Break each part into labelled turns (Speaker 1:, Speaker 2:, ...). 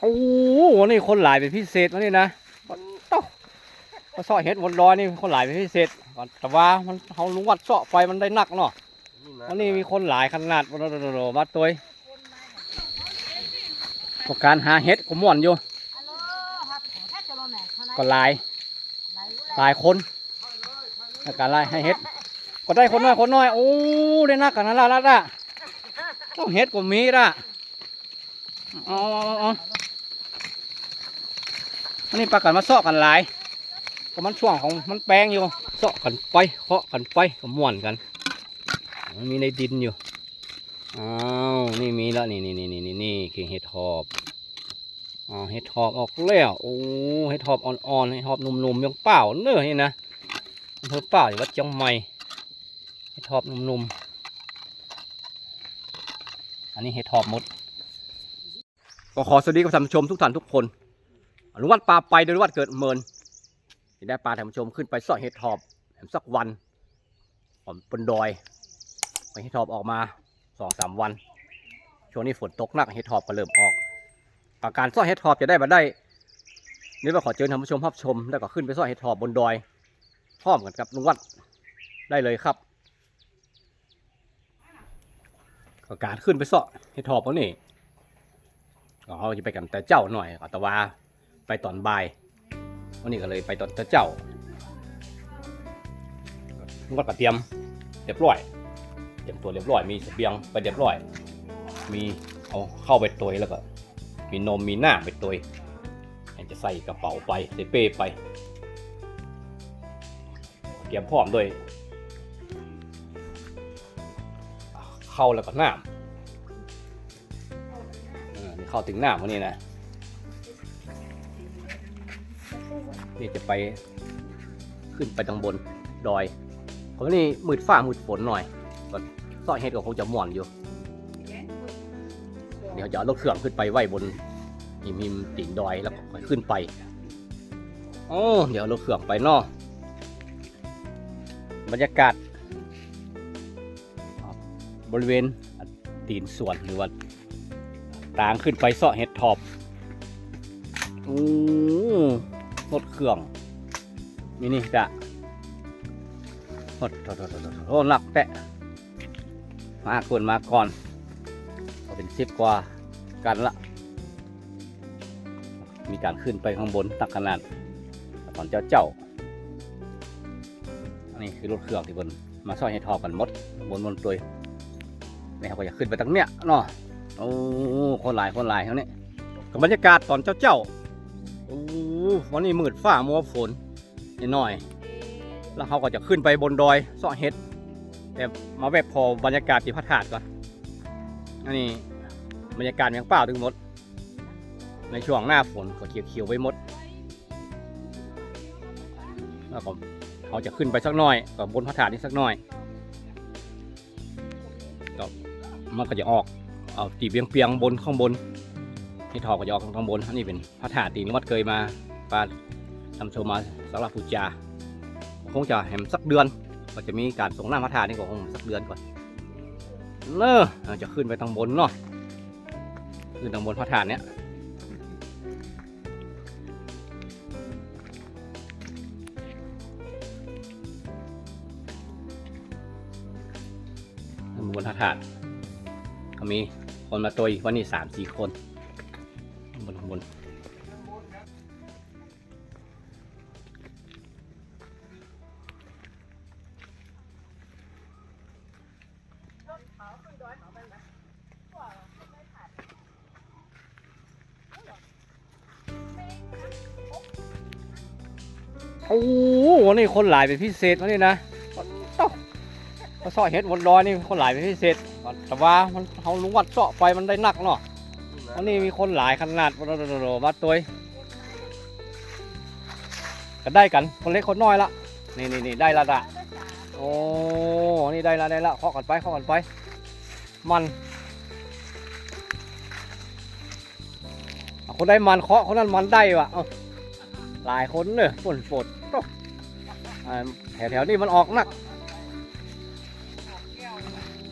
Speaker 1: โอ้โหนี่คนหลายเป็นพิเศษวะนี่นะต้องก็เสาะเห็ดบนดอยนี่คนหลายเป็นพิเศษแต่ว่ามันเขาลุงวัดเสาะไฟมันได้หนักเนาะวันนี้มีคนหลายขนาดโดโดโดโดวัดตัวประการหาเห็ดก็ม่วนอยู่ก็หลายหลายคนในการไล่ให้เห็ดก็ได้คนน้อยคนน้อยโอ้ได้นักกันนั่นละละละต้องเห็ดก็มีละเอาเอาเอันนี้ปลากันมาเสาะกันหลายก็มันช่วงของมันแปลงอยู่เสาะกันไปเคาะกันไปก็ม่วนกันมันมีในดินอยู่อ้าวนี่มีแล้วนี่นี่นี่นี่นี่นี่คือเห็ดหอบอ๋อเห็ดหอบออกแล้วโอ้เห็ดหอบอ่อนๆเห็ดหอบหนุ่มๆยังเปล่าเนื้อนี่นะอำเภอเปล่าอยู่วัดจียงใหม่เห็ดหอบหนุ่มๆอันนี้เห็ดหอบหมดก็ขอสวัสดีกับท่านผู้ชมทุกท่านทุกคน อนุวัตปลาไปโดยวัดเกิดเมินที่ได้ปลาท่านผู้ชมขึ้นไปเสาะเห็ดหอบแถมสักวันผมบนดอยไปเห็ดหอบออกมาสองสามวัน ช่วงนี้ฝนตกหนักเห็ดหอบก็เริ่มออกอาการซ่อเห็ดหอบจะได้มาได้นี่ว่าขอเชิญท่านผู้ชมรับชม แล้วก็ขึ้นไปซ่อเห็ดหอบบนดอยพร้อมกันกับลุงวัดได้เลยครับกการขึ้นไปซ่อเห็ดหอบวันนี้ก็เขาจะไปกันแต่เจ้าหน่อยก็แต่ว่า ไปตอนบ่ายวันนี้ก็เลยไปตอนแต่เจ้างดก็เตรียมเรียบร้อยเตรียมตัวเรียบร้อยมีเสบียงไปเรียบร้อย มีเอาเข้าไปตัวแล้วก็ มีนมมีหน้าไปตัวอันจะใส่กระเป๋าไปใส่เป้ไปเตรียมพร้อมด้วยเข้าแล้วก็น้ำเออนี่เข้าถึงน้ำวันนี้นะ นี่จะไปขึ้นไปทางบนดอยเพราะนี่มืดฟ้ามืดฝนหน่อยซอยเฮ็ดก็คงจะม่วนอยู่ เดี๋ยวจะเอารถเครื่องขึ้นไปไว้บนหิมหิมติ่งดอยแล้วก็ค่อยขึ้นไปโอ้เดี๋ยวรถเครื่องไปนอกบรรยากาศบริเวณตีนสวนหรือว่าทางขึ้นไปเสาะเห็ดทอบโอ้ รถเครื่องนี่นี่กะโอ้โหโอ้โหโอ้โหโอ้โหหนักแปะมาคนมาก่อนก็เป็นสิบกว่ากันละ มีการขึ้นไปข้างบนตักขนาดตอนเจ้าเจ้าอันนี้คือรถเครื่องที่บนมาซ่อยให้ทอกันมดบนบนตัวนี่เขาก็จะขึ้นไปตั้งเนี้ยเนาะโอ้คนหลายคนหลายเขานี่ยกับบรรยากาศตอนเจ้าเจ้าโอ้ วันนี้มืดฟ้ามัวฝนนิดหน่อย แล้วเขาก็จะขึ้นไปบนดอยซ่อเห็ดแต่มาแบบพอบรรยากาศที่พระธาตุก่อนอันนี้บรรยากาศยังเปล่าถึงหมด ในช่วงหน้าฝนก็เขียวๆไปหมดแล้วก็เขาจะขึ้นไปสักหน่อยกับบนพระธาตุนี่สักหน่อยก็มันก็จะออกเอาตีเปียงเปียงๆบนข้างบนที่ทอก็จะออกข้างบนอันนี้เป็นพระธาตุตีนวัดเคยมา ปาทำโชว์มาสำหรับปูจาคงจะแหมสักเดือนก็จะมีการส่งน้ำพระธาตุนี่ก็คงสักเดือนก่อนเนอะจะขึ้นไปทางบนเนาะขึ้นทางบนพระธาตุเนี้ยขึ้นบนพระธาตุก็มีคนมาตัวอีกวันนี้สามสี่คนข้างบนข้างบน โอ้โหนี่คนหลายเป็นพิเศษวะนี่นะต้องก็เสาะเห็ดบนดอยนี่คนหลายเป็นพิเศษ แต่ว่ามันเขาลุงวัดเสาะไฟมันได้หนักเนาะวันนี้มีคนหลายขนาดโดโดโดโดวัดตัวก็ได้กันคนเล็กคนน้อยละนี่นี่นี่ได้ละละโอ้นี่ได้ละได้ละเคาะกันไปเคาะกันไป มันคนได้มันเคาะคนนั้นมันได้วะเอา หลายคนเนอะฝนฝนตกแถวแถวๆนี้มันออกหนัก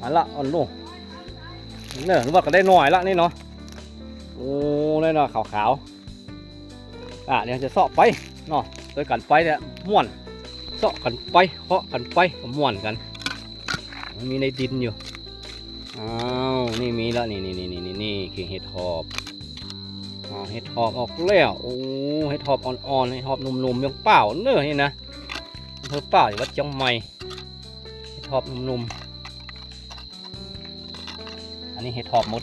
Speaker 1: อันละอันโน่เนอะนึกว่าก็ได้หน่อยละนี่เนาะโอ้เลยเนาะขาวๆอะเดี๋ยวจะเสาะไปเนาะโดยกันไปเนี่ยม่วนเสาะกันไปเคาะกันไปก็ม่วนกันมันมีในดินอยู่อ้าวนี่มีแล้วนี่นี่นี่นี่นี่นี่คือเห็ดหอบ อ๋อเห็ดหอบออกแล้วโอ้เห็ดหอบอ่อนๆเห็ดหอบหนุ่มๆยังเปล่าเนื้อนี่นะอำเภอเปล่าอยู่วัดจังใหม่เห็ดหอบหนุ่มๆอันนี้เห็ดหอบหมด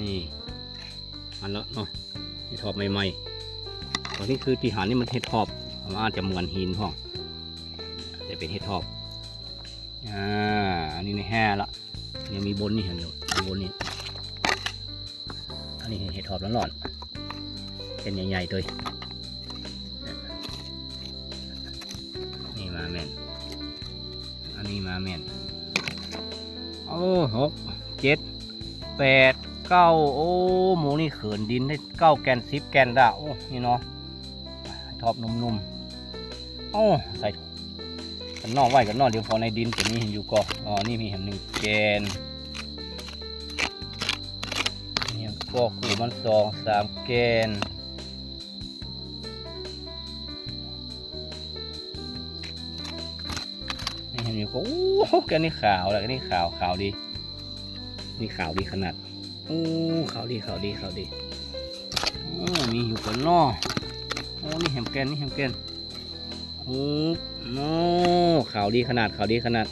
Speaker 1: นี่อันละเนาะเห็ดหอบใหม่ๆตอนนี้คือที่หานี่มันเห็ดหอบมันอาจจะเหมือนหินพ่องแต่เป็นเห็ดหอบอ่าอันนี้ในแห่ละยังมีบนนี่เห็นอยู่บนนี่ นนี้เห็ดหอบร้อนๆเป็นใหญ่ๆตัวนี่มาแม่น อันนี้มาแม่น โอ้หกเจ็ดแปดเก้าโอ้หมูนี่เขินดินได้เก้าแกนสิบแกนได้โอ้นี่เนาะทอบนุ่มๆโอ้ใส่กันนอกไว้กันนอกเดี๋ยวพอในดินจะมีเห็นอยู่ก็อ๋อนี่มีเห็นหนึ่งแกน ก็กูมันสองสามแกนนี่เห็นอยู่ก็โอ้แกนนี่ขาวแล้วแกนนี่ขาวขาวดี นี่ขาวดีขนาดโอ้ขาวดีขาวดีขาวดีโอ้มีอยู่กันนอโอ้นี่แฮมแกนนี่แฮมแกนโอ้โน้ขาวดีขนาดขาวดีขนาด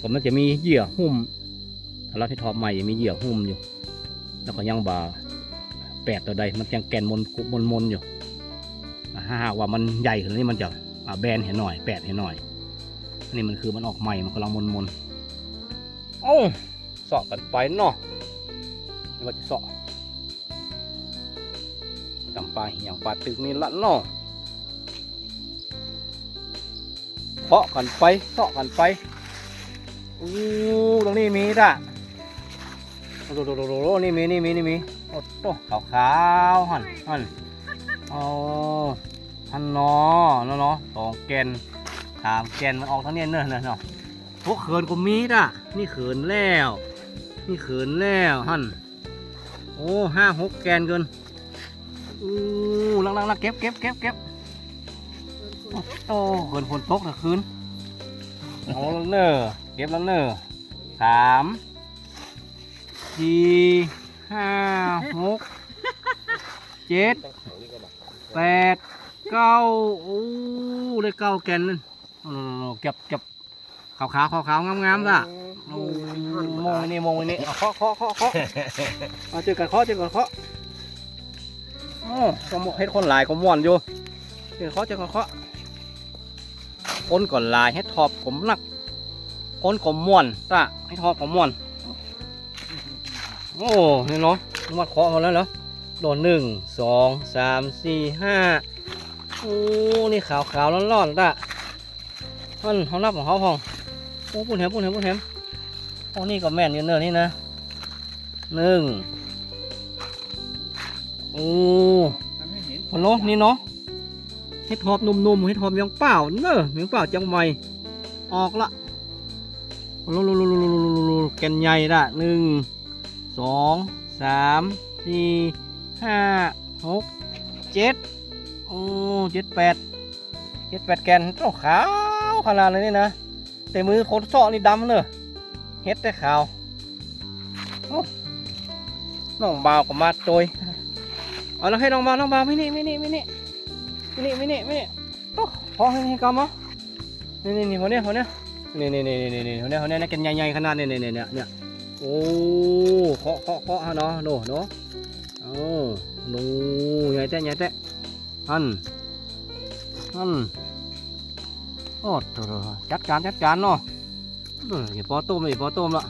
Speaker 1: ก็มันจะมีเหยื่อหุ้มถ้าเราที่ทอปใหม่จะมีเหยื่อหุ้มอยู่ แล้วก็ยังบาแปดตัวใดมันยังแกนมนมนมนอยู่ถ้าหากว่ามันใหญ่ขนาดนี้มันจะแบนเห็นหน่อยแปดเห็นหน่อยอันนี้มันคือมันออกใหม่มันกำลังมนมนเอ้าเสาะกันไปเนาะไม่ว่าจะเสาะตำปลาเหี่ยงปลาตึกนี่ละเนาะเคาะกันไปเสาะกันไปอู้ตรงนี้มีด่ะ โอ้โหโอ้โหนี่มีนี่มีนี่มีโอ้โหขาวขาวๆหันหันเอาหันเนาะเนาะเนาะสองแกนสามแกนมันออกทั้งเนี้ยเนอะเนอะเนาะพวกเขินก็มีด่ะนี่เขินแล้ว นี่เขินแล้วฮันโอ้ห้าหกแกนเกินอู้ลังลังลังเก็บเก็บเก็บเก็บโอ้เขินฝนตกนะคืนเอาแล้วเนอะเก็บแล้วเนอะสาม สี่ห้าหกเจ็ดแปดเก้าโอ้ได้เก้าแกนนั่นเอาๆๆเก็บเก็บขาวขาวขาวขาวๆงามๆล่ะโอ้มองนี่มองนี่เคาะเคาะเคาะเคาะเอาเจอกันเคาะเจอกันเคาะโอ้ก็หมกเฮ็ดคนหลายก็ม่วนอยู่เจอเคาะเจอกันเคาะคนก่อนลายเฮ็ดทอบผมหนักคนก็ม่วนตะเฮ็ดทอบก็ม่วน โอ้เนี่เนาะมัดเคาะมาแล้วเหรอโดนหนึ่งสองสามสี่ห้าโอ้ นี่ขาวขาวร้อนร้อนละมันเขานับของเขาพองโอ้ปุ่นเห็มปุ่นเห็มปุ่นเห็มโอ้นี่ก็แม่นอยู่เนอนี่นะหนึ่งโอ้พอลนี่เนาะให้ทอบนุ่มๆให้ทอบยังเปล่าเนอะยังเปล่าจังไม่ออกละลุลุลุลุลุลุลุแกนใหญ่ละหนึ่ง สองสามสี่ห้าหกเจ็ดโอ้เจ็ดแปดเจ็ดแปดแกนโอ้ขาวขนาดเลยนี่นะ แต่มือคนเสาะนี่ดำเลยเฮ็ดแต่ขาวน้องบ่าวก็มาโจยเอาแล้วให้น้องบ่าวน้องบ่าวไม่นี่ไม่นี่ไม่นี่ไม่นี่ไม่นี่ไม่นี่โอ้พอให้ให้กำมั้นี่นี่นี่คนเนี้ยคนเนี้ยนี่นี่นี่นี่นี่คนเนี้ยคนเนี้ยนี่กันใหญ่ๆขนาดนี้นี่นี่เนี่ยเนี่ย อ้เคาะเคาะเคาะฮะเนาะโน่เนาะโอ้โน่ใหญ่แต่ใหญ่แต่อันอันโอ้โหจัดการจัดการเนาะเอออย่าปอต้มเลยอย่าปอต้มละ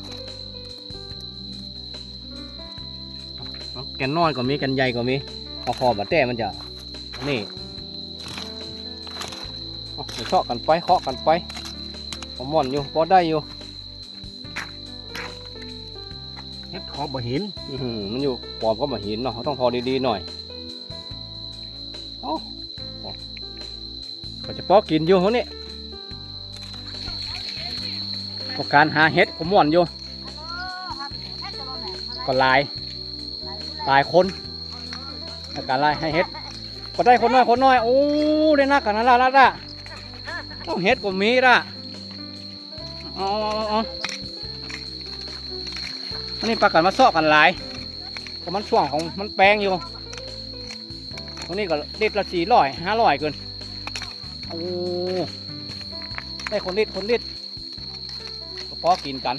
Speaker 1: แกนน้อยก็มีแกนใหญ่ก็มีเอาคอบัดแต่มันจะนี่เอาเดี๋ยวเคาะกันไปเคาะกันไปผมม่อนอยู่พอได้อยู่
Speaker 2: เฮ็ดขอบบ่ห็น
Speaker 1: อือมันอยู่ปอบก็มาหินเนาะเขาต้องพอดีๆหน่อยโอ้โอ้ก็จะปอกินอยู่เขานี่ก็การหาเห็ดผมม่วนอยู่ก็หลายหลายคนการไล่ให้เฮ็ดก็ได้คนน้อยคนน้อยโอ้ได้นักกันนะละละละต้องเฮ็ดก็มีละเอาเอา อันนี้ปลากันมาซอกกันหลายก็มันช่วงของมันแปลงอยู่ตรงนี้ก็ลิตรละสี่ร้อยห้าร้อยเกินโอ้ได้คนลิตรคนลิตรก็พอกินกัน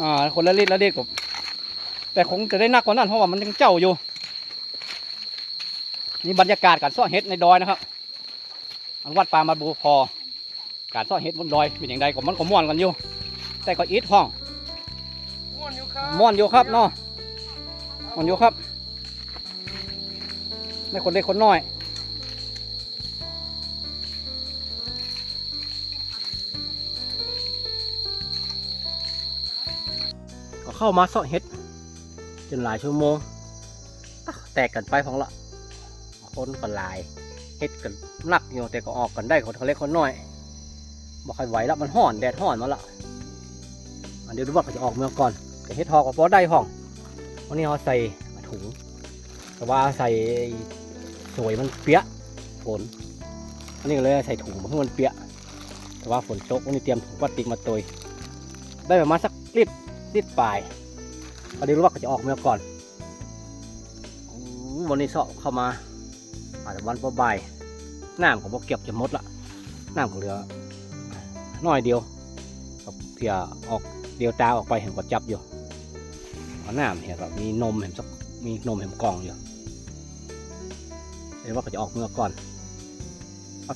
Speaker 1: อ่าคนละลิตรละลิตรกับแต่คงจะได้นักกว่านั้นเพราะว่ามันยังเจ้าอยู่นี่บรรยากาศการซ่อเห็ดในดอยนะครับ อันวัดปลามาบูพอ การซ่อเห็ดบนดอยเป็นอย่างไรก็มันก็ม่วนกันอยู่ แต่ก็อิดห้อง
Speaker 2: ม่วนอยู่ครับ
Speaker 1: ม่วนอยู่ครับเนาะม่วนอยู่ครับในคนเล็กคนน้อยก็เข้ามาเสาะเห็ดจนหลายชั่วโมงอะแตกกันไปพองละคนก็หลายเห็ดกันหนักอยู่แต่ก็ออกกันได้คนเล็กคนน้อย บ่ค่อยไหวแล้วมันห่อนแดดห่อนมาละอันเดี๋ยวดูว่าเขาจะออกเมืองก่อนแต่เห็ดทอกก็พอได้ห้องวันนี้เขาใส่ถุง แต่ว่าใส่สวยมันเปียกฝนอันนี้ก็เลยใส่ถุงเพื่อมันเปียกแต่ว่าฝนตกวันนี้เตรียมถุงพลาสติกมาตุยได้ประมาณสักลิตรนิดปลายพอดีรู้ว่าเขาจะออกเมื่อก่อนวันนี้เสาะเข้ามาอาจจะวันบ่ายน้ำของพวกเก็บจะหมดละน้ำของเหลือ น้อยเดียวกับเพียออกเดียวตาออกไปเห็นก็จับอยู่เอาน้ำเห็นแบบมีนมเห็นสักมีนมเห็นกล่องอยู่เดี๋ยวว่าเขาจะออกเมื่อก่อน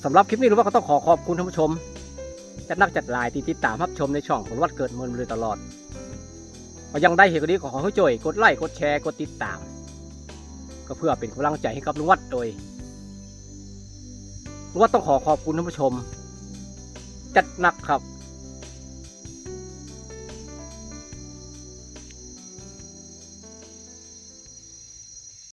Speaker 1: สำหรับคลิปนี้รู้ว่าก็ต้องขอขอบคุณท่านผู้ชมจัดนักจัดลายที่ติดตามรับชมในช่องของวัดเกิดเมืองมาโดยตลอดยังได้เห็นก็ดีขอให้ช่วยกดไลค์กดแชร์กดติดตาม ก็เพื่อเป็นกำลังใจให้กับลุงวัดโดยลุงวัดต้องขอขอบคุณท่านผู้ชม จัดหนักครับ